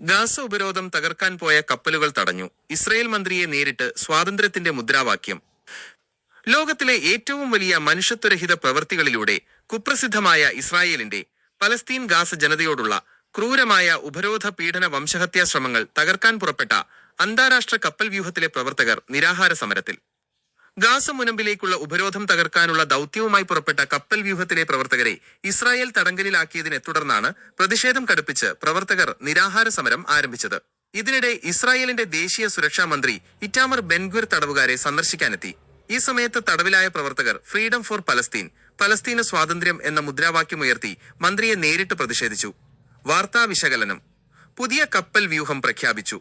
Gaza ഉപരോധം തകർക്കാൻ പോയ കപ്പലുകൾ തടഞ്ഞു. ഇസ്രയേൽ മന്ത്രിയെ നേരിട്ട് സ്വാതന്ത്ര്യത്തിന്റെ മുദ്രാവാക്യം. ലോകത്തിലെ ഏറ്റവും വലിയ മനുഷ്യത്വരഹിത പ്രവൃത്തികളിലൂടെ കുപ്രസിദ്ധമായ ഇസ്രായേലിന്റെ പലസ്തീൻ ഗാസ ജനതയോടുള്ള ക്രൂരമായ ഉപരോധ പീഡന വംശഹത്യാ ശ്രമങ്ങൾ തകർക്കാൻ പുറപ്പെട്ട അന്താരാഷ്ട്ര കപ്പൽ വ്യൂഹത്തിലെ പ്രവർത്തകർ നിരാഹാര സമരത്തിൽ. ഗാസ മുനമ്പിലേക്കുള്ള ഉപരോധം തകർക്കാനുള്ള ദൌത്യവുമായി പുറപ്പെട്ട കപ്പൽ വ്യൂഹത്തിലെ പ്രവർത്തകരെ ഇസ്രായേൽ തടങ്കലിലാക്കിയതിനെ തുടർന്നാണ് പ്രതിഷേധം കടുപ്പിച്ച് പ്രവർത്തകർ നിരാഹാര സമരം ആരംഭിച്ചത്. ഇതിനിടെ ഇസ്രായേലിന്റെ ദേശീയ സുരക്ഷാ മന്ത്രി ഇറ്റാമർ ബെൻഗുർ തടവുകാരെ സന്ദർശിക്കാനെത്തി. ഈ സമയത്ത് തടവിലായ പ്രവർത്തകർ ഫ്രീഡം ഫോർ പലസ്തീൻ പലസ്തീന സ്വാതന്ത്ര്യം എന്ന മുദ്രാവാക്യമുയർത്തി മന്ത്രിയെ നേരിട്ട് പ്രതിഷേധിച്ചു. വാർത്താ വിശകലനം. പുതിയ കപ്പൽ വ്യൂഹം പ്രഖ്യാപിച്ചു.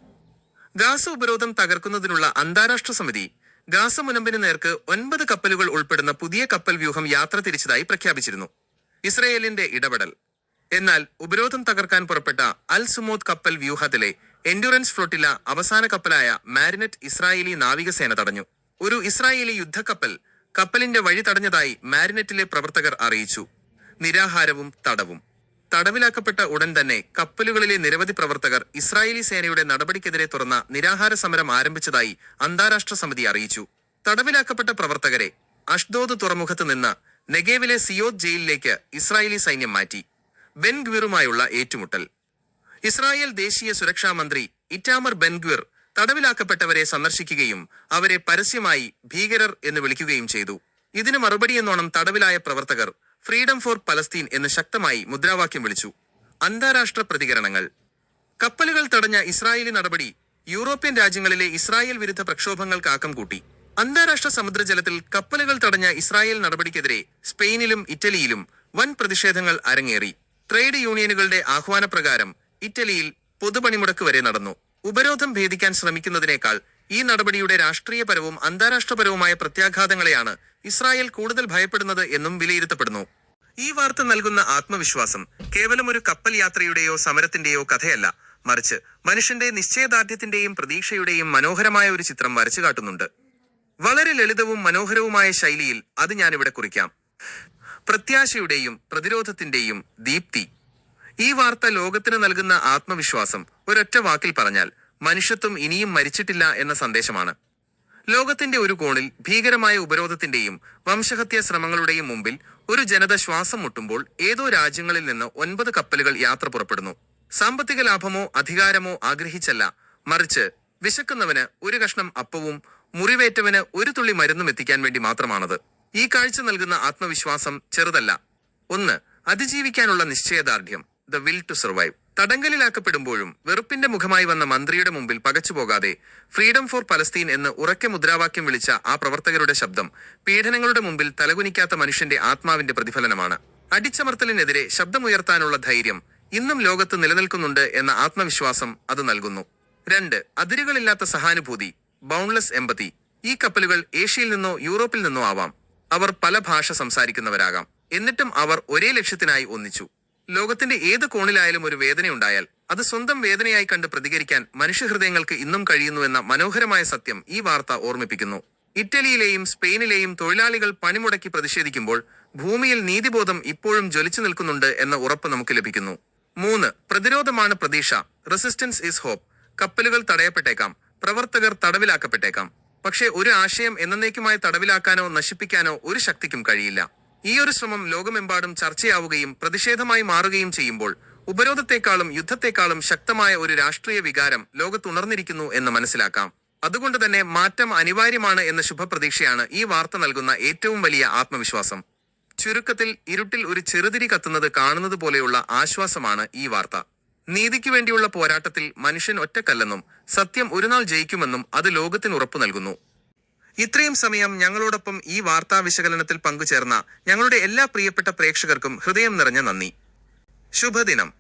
ഗാസ ഉപരോധം തകർക്കുന്നതിനുള്ള അന്താരാഷ്ട്ര സമിതി ഗാസ മുനമ്പിന് നേർക്ക് ഒൻപത് കപ്പലുകൾ ഉൾപ്പെടുന്ന പുതിയ കപ്പൽ വ്യൂഹം യാത്ര തിരിച്ചതായി പ്രഖ്യാപിച്ചിരുന്നു. ഇസ്രയേലിന്റെ ഇടപെടൽ. എന്നാൽ ഉപരോധം തകർക്കാൻ പുറപ്പെട്ട അൽ സുമോദ് കപ്പൽ വ്യൂഹത്തിലെ എൻഡ്യൂറൻസ് ഫ്ലോട്ടില അവസാന കപ്പലായ മാരിനറ്റ് ഇസ്രായേലി നാവികസേന തടഞ്ഞു. ഒരു ഇസ്രായേലി യുദ്ധക്കപ്പൽ കപ്പലിന്റെ വഴി തടഞ്ഞതായി മാരിനറ്റിലെ പ്രവർത്തകർ അറിയിച്ചു. നിരാഹാരവും തടവും. തടവിലാക്കപ്പെട്ട ഉടൻ തന്നെ കപ്പലുകളിലെ നിരവധി പ്രവർത്തകർ ഇസ്രായേലി സേനയുടെ നടപടിക്കെതിരെ തുറന്ന നിരാഹാര സമരം ആരംഭിച്ചതായി അന്താരാഷ്ട്ര സമിതി അറിയിച്ചു. തടവിലാക്കപ്പെട്ട പ്രവർത്തകരെ അഷ്ദോദ് തുറമുഖത്ത് നിന്ന് നെഗേവിലെ സിയോദ് ജയിലിലേക്ക് ഇസ്രായേലി സൈന്യം മാറ്റി. ബെൻഗ്വിറുമായുള്ള ഏറ്റുമുട്ടൽ. ഇസ്രായേൽ ദേശീയ സുരക്ഷാ മന്ത്രി ഇറ്റാമർ ബെൻഗ്വിർ തടവിലാക്കപ്പെട്ടവരെ സന്ദർശിക്കുകയും അവരെ പരസ്യമായി ഭീകരർ എന്ന് വിളിക്കുകയും ചെയ്തു. ഇതിന് മറുപടിയെന്നോണം തടവിലായ പ്രവർത്തകർ ഫ്രീഡം ഫോർ പലസ്തീൻ എന്ന് ശക്തമായി മുദ്രാവാക്യം വിളിച്ചു. അന്താരാഷ്ട്ര പ്രതികരണങ്ങൾ. കപ്പലുകൾ തടഞ്ഞ ഇസ്രായേലി നടപടി യൂറോപ്യൻ രാജ്യങ്ങളിലെ ഇസ്രായേൽ വിരുദ്ധ പ്രക്ഷോഭങ്ങൾക്ക് ആക്കം കൂട്ടി. അന്താരാഷ്ട്ര സമുദ്രജലത്തിൽ കപ്പലുകൾ തടഞ്ഞ ഇസ്രായേൽ നടപടിക്കെതിരെ സ്പെയിനിലും ഇറ്റലിയിലും വൻ പ്രതിഷേധങ്ങൾ അരങ്ങേറി. ട്രേഡ് യൂണിയനുകളുടെ ആഹ്വാനപ്രകാരം ഇറ്റലിയിൽ പൊതുപണിമുടക്ക് വരെ നടന്നു. ഉപരോധം ഭേദിക്കാൻ ശ്രമിക്കുന്നതിനേക്കാൾ ഈ നടപടിയുടെ രാഷ്ട്രീയപരവും അന്താരാഷ്ട്രപരവുമായ പ്രത്യാഘാതങ്ങളെയാണ് ഇസ്രായേൽ കൂടുതൽ ഭയപ്പെടുന്നത് എന്നും വിലയിരുത്തപ്പെടുന്നു. ഈ വാർത്ത നൽകുന്ന ആത്മവിശ്വാസം കേവലം ഒരു കപ്പൽ യാത്രയുടെയോ സമരത്തിന്റെയോ കഥയല്ല. മറിച്ച് മനുഷ്യന്റെ നിശ്ചയദാർഢ്യത്തിന്റെയും പ്രതീക്ഷയുടെയും മനോഹരമായ ഒരു ചിത്രം വരച്ചു കാട്ടുന്നുണ്ട്. വളരെ ലളിതവും മനോഹരവുമായ ശൈലിയിൽ അത് ഞാനിവിടെ കുറിക്കാം. പ്രത്യാശയുടെയും പ്രതിരോധത്തിന്റെയും ദീപ്തി. ഈ വാർത്ത ലോകത്തിന് നൽകുന്ന ആത്മവിശ്വാസം ഒരൊറ്റ വാക്കിൽ പറഞ്ഞാൽ മനുഷ്യത്വം ഇനിയും മരിച്ചിട്ടില്ല എന്ന സന്ദേശമാണ്. ലോകത്തിന്റെ ഒരു കോണിൽ ഭീകരമായ ഉപരോധത്തിന്റെയും വംശഹത്യാ ശ്രമങ്ങളുടെയും മുമ്പിൽ ഒരു ജനത ശ്വാസം മുട്ടുമ്പോൾ ഏതോ രാജ്യങ്ങളിൽ നിന്ന് ഒൻപത് കപ്പലുകൾ യാത്ര പുറപ്പെടുന്നു. സാമ്പത്തിക ലാഭമോ അധികാരമോ ആഗ്രഹിച്ചല്ല. മറിച്ച് വിശക്കുന്നവന് ഒരു കഷ്ണം അപ്പവും മുറിവേറ്റവന് ഒരു തുള്ളി മരുന്നും എത്തിക്കാൻ വേണ്ടി മാത്രമാണത്. ഈ കാഴ്ച നൽകുന്ന ആത്മവിശ്വാസം ചെറുതല്ല. ഒന്ന് അതിജീവിക്കാനുള്ള നിശ്ചയദാർഢ്യം. ദ വിൽ ടു സർവൈവ് തടങ്കലിലാക്കപ്പെടുമ്പോഴും വെറുപ്പിന്റെ മുഖമായി വന്ന മന്ത്രിയുടെ മുമ്പിൽ പകച്ചുപോകാതെ ഫ്രീഡം ഫോർ പലസ്തീൻ എന്ന് ഉറക്കെ മുദ്രാവാക്യം വിളിച്ച ആ പ്രവർത്തകരുടെ ശബ്ദം പീഡനങ്ങളുടെ മുമ്പിൽ തലകുനിക്കാത്ത മനുഷ്യന്റെ ആത്മാവിന്റെ പ്രതിഫലനമാണ്. അടിച്ചമർത്തലിനെതിരെ ശബ്ദമുയർത്താനുള്ള ധൈര്യം ഇന്നും ലോകത്ത് നിലനിൽക്കുന്നുണ്ട് എന്ന ആത്മവിശ്വാസം അത് നൽകുന്നു. രണ്ട് അതിരുകളില്ലാത്ത സഹാനുഭൂതി ബൗൺലെസ് എമ്പതി ഈ കപ്പലുകൾ ഏഷ്യയിൽ നിന്നോ യൂറോപ്പിൽ നിന്നോ ആവാം. അവർ പല ഭാഷ സംസാരിക്കുന്നവരാകാം. എന്നിട്ടും അവർ ഒരേ ലക്ഷ്യത്തിനായി ഒന്നിച്ചു. ലോകത്തിന്റെ ഏത് കോണിലായാലും ഒരു വേദന ഉണ്ടായാൽ അത് സ്വന്തം വേദനയായി കണ്ട് പ്രതികരിക്കാൻ മനുഷ്യഹൃദയങ്ങൾക്ക് ഇന്നും കഴിയുന്നുവെന്ന മനോഹരമായ സത്യം ഈ വാർത്ത ഓർമ്മിപ്പിക്കുന്നു. ഇറ്റലിയിലെയും സ്പെയിനിലെയും തൊഴിലാളികൾ പണിമുടക്കി പ്രതിഷേധിക്കുമ്പോൾ ഭൂമിയിൽ നീതിബോധം ഇപ്പോഴും ജ്വലിച്ചു നിൽക്കുന്നുണ്ട് എന്ന ഉറപ്പ് നമുക്ക് ലഭിക്കുന്നു. മൂന്ന് പ്രതിരോധമാണ് പ്രതീക്ഷ. റെസിസ്റ്റൻസ് ഈസ് ഹോപ്പ് കപ്പലുകൾ തടയപ്പെട്ടേക്കാം. പ്രവർത്തകർ തടവിലാക്കപ്പെട്ടേക്കാം. പക്ഷേ ഒരു ആശയം എന്നേക്കുമായി തടവിലാക്കാനോ നശിപ്പിക്കാനോ ഒരു ശക്തിക്കും കഴിയില്ല. ഈ ഒരു ശ്രമം ലോകമെമ്പാടും ചർച്ചയാവുകയും പ്രതിഷേധമായി മാറുകയും ചെയ്യുമ്പോൾ ഉപരോധത്തെക്കാളും യുദ്ധത്തെക്കാളും ശക്തമായ ഒരു രാഷ്ട്രീയ വികാരം ലോകത്തുണർന്നിരിക്കുന്നു എന്ന് മനസ്സിലാക്കാം. അതുകൊണ്ട് തന്നെ മാറ്റം അനിവാര്യമാണ് എന്ന ശുഭപ്രതീക്ഷയാണ് ഈ വാർത്ത നൽകുന്ന ഏറ്റവും വലിയ ആത്മവിശ്വാസം. ചുരുക്കത്തിൽ ഇരുട്ടിൽ ഒരു ചെറുതിരി കത്തുന്നത് കാണുന്നത് പോലെയുള്ള ആശ്വാസമാണ് ഈ വാർത്ത. നീതിക്ക് വേണ്ടിയുള്ള പോരാട്ടത്തിൽ മനുഷ്യൻ ഒറ്റക്കല്ലെന്നും സത്യം ഒരുനാൾ ജയിക്കുമെന്നും അത് ലോകത്തിന് ഉറപ്പു നൽകുന്നു. ഇത്രയും സമയം ഞങ്ങളോടൊപ്പം ഈ വാർത്താ വിശകലനത്തിൽ പങ്കുചേർന്ന ഞങ്ങളുടെ എല്ലാ പ്രിയപ്പെട്ട പ്രേക്ഷകർക്കും ഹൃദയം നിറഞ്ഞ നന്ദി. ശുഭദിനം.